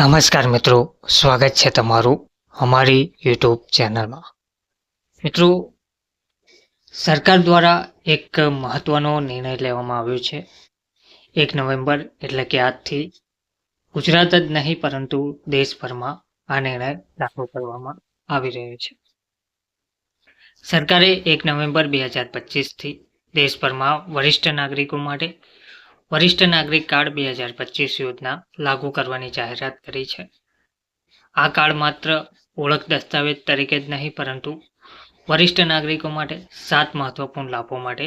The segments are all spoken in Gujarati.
નમસ્કાર મિત્રો, સ્વાગત છે તમારું અમારી યુટ્યુબ ચેનલમાં. મિત્રો, સરકાર દ્વારા એક મહત્વનો નિર્ણય લેવામાં આવ્યો છે. એક નવેમ્બર એટલે કે આજથી ગુજરાત જ નહીં, પરંતુ દેશભરમાં આ નિર્ણય લાગુ કરવામાં આવી રહ્યો છે. સરકારે એક નવેમ્બર બે હજાર પચીસથી દેશભરમાં વરિષ્ઠ નાગરિકો માટે વરિષ્ઠ નાગરિક કાર્ડ બે હજાર પચીસ યોજના લાગુ કરવાની જાહેરાત કરી છે. આ કાર્ડ માત્ર ઓળખ દસ્તાવેજ તરીકે જ નહીં, પરંતુ વરિષ્ઠ નાગરિકો માટે સાત મહત્વપૂર્ણ લાભો માટે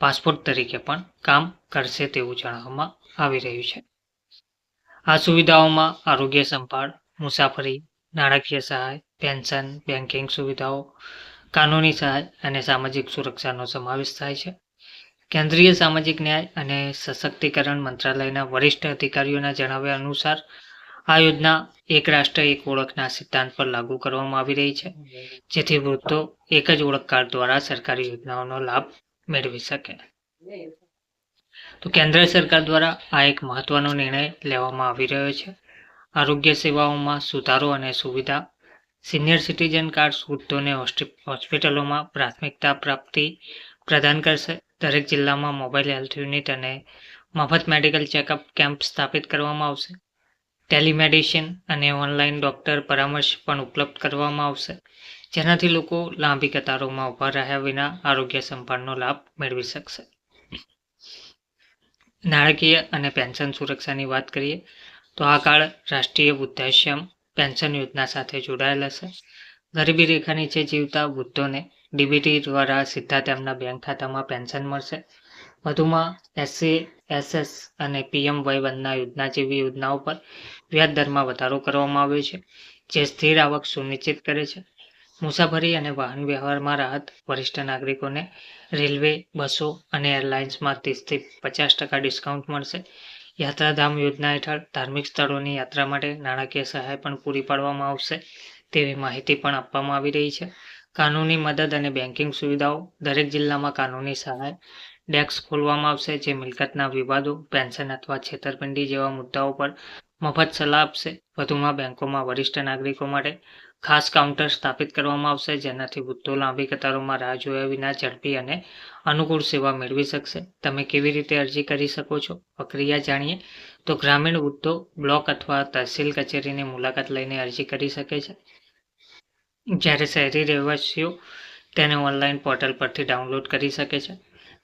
પાસપોર્ટ તરીકે પણ કામ કરશે તેવું જણાવવામાં આવી રહ્યું છે. આ સુવિધાઓમાં આરોગ્ય સંભાળ, મુસાફરી, નાણાકીય સહાય, પેન્શન બેન્કિંગ સુવિધાઓ, કાનૂની સહાય અને સામાજિક સુરક્ષાનો સમાવેશ થાય છે. કેન્દ્રીય સામાજિક ન્યાય અને સશક્તિકરણ મંત્રાલયના વરિષ્ઠ અધિકારીઓના જણાવ્યા અનુસાર, આ યોજના એક રાષ્ટ્ર, એક ઓળખના સિદ્ધાંત પર લાગુ કરવામાં આવી રહી છે, જેથી વૃદ્ધો એક જ ઓળખ કાર્ડ દ્વારા સરકારી યોજનાઓનો લાભ મેળવી શકે. તો કેન્દ્ર સરકાર દ્વારા આ એક મહત્વનો નિર્ણય લેવામાં આવી રહ્યો છે. આરોગ્ય સેવાઓમાં સુધારો અને સુવિધા, સિનિયર સિટીઝન કાર્ડ વૃદ્ધોને હોસ્પિટલોમાં પ્રાથમિકતા પ્રાપ્તિ પ્રદાન કરશે. દરેક જિલ્લામાં મોબાઈલ હેલ્થ યુનિટ અને મફત મેડિકલ ચેકઅપ કેમ્પ સ્થાપિત કરવામાં આવશે. ટેલિમેડિસિન અને ઓનલાઈન ડોક્ટર પરામર્શ પણ ઉપલબ્ધ કરવામાં આવશે, જેનાથી લોકો લાંબી કતારોમાં ઊભા રહ્યા વિના આરોગ્ય સંભાળનો લાભ મેળવી શકશે. નાણાકીય અને પેન્શન સુરક્ષાની વાત કરીએ, તો આ કાર્ડ રાષ્ટ્રીય વૃદ્ધાશ્રમ પેન્શન યોજના સાથે જોડાયેલ હશે. ગરીબી રેખા નીચે જીવતા વૃદ્ધોને ડીબીટી દ્વારા સીધા તેમના બેંક ખાતામાં પેન્શન મળશે. વધુમાં એસસી એસએસ અને પીએમ વય વંદના યોજના જેવી યોજનાઓ પર વ્યાજ દરમાં વધારો કરવામાં આવ્યો છે, જે સ્થિર આવક સુનિશ્ચિત કરે છે. મુસાફરી અને વાહન વ્યવહારમાં રાહત વરિષ્ઠ નાગરિકોને રેલવે, બસો અને એરલાઇન્સમાં ત્રીસથી પચાસ ટકા ડિસ્કાઉન્ટ મળશે. યાત્રાધામ યોજના હેઠળ ધાર્મિક સ્થળોની યાત્રા માટે નાણાકીય સહાય પણ પૂરી પાડવામાં આવશે. તેવી માહિતી પણ આપવામાં આવી રહી છે. કાનૂની મદદ અને બેન્કિંગ સુવિધાઓ, દરેક જિલ્લામાં કાનૂની સહાય ડેસ્ક ખોલવામાં આવશે જે મિલકતના વિવાદો પેન્શન અથવા છેતરપિંડી જેવા મુદ્દાઓ પર મફત સલાહ આપશે. વધુમાં બેંકોમાં વરિષ્ઠ નાગરિકો માટે ખાસ કાઉન્ટર સ્થાપિત કરવામાં આવશે, જેનાથી વૃદ્ધો લાંબી કતારોમાં રાહ જોયા વિના ઝડપી અને અનુકૂળ સેવા મેળવી શકશે. તમે કેવી રીતે અરજી કરી શકો છો? પ્રક્રિયા જાણીએ તો ગ્રામીણ વૃદ્ધો, બ્લોક અથવા તહસીલ કચેરીની મુલાકાત લઈને અરજી કરી શકે છે. જ્યારે શહેરી રહેવાસીઓ તેને ઓનલાઈન પોર્ટલ પરથી ડાઉનલોડ કરી શકે છે.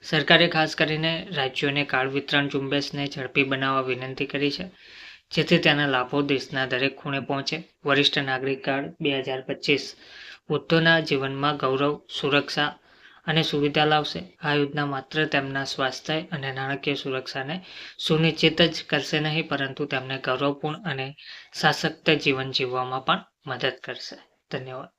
સરકારે ખાસ કરીને રાજ્યોને કાર્ડ વિતરણ ઝુંબેશને ઝડપી બનાવવા વિનંતી કરી છે, જેથી તેના લાભો દેશના દરેક ખૂણે પહોંચે. વરિષ્ઠ નાગરિક કાર્ડ બે હજાર પચીસ વૃદ્ધોના જીવનમાં ગૌરવ, સુરક્ષા અને સુવિધા લાવશે. આ યોજના માત્ર તેમના સ્વાસ્થ્ય અને નાણાકીય સુરક્ષાને સુનિશ્ચિત જ કરશે નહીં, પરંતુ તેમને ગૌરવપૂર્ણ અને સશક્ત જીવન જીવવામાં પણ મદદ કરશે. Daniel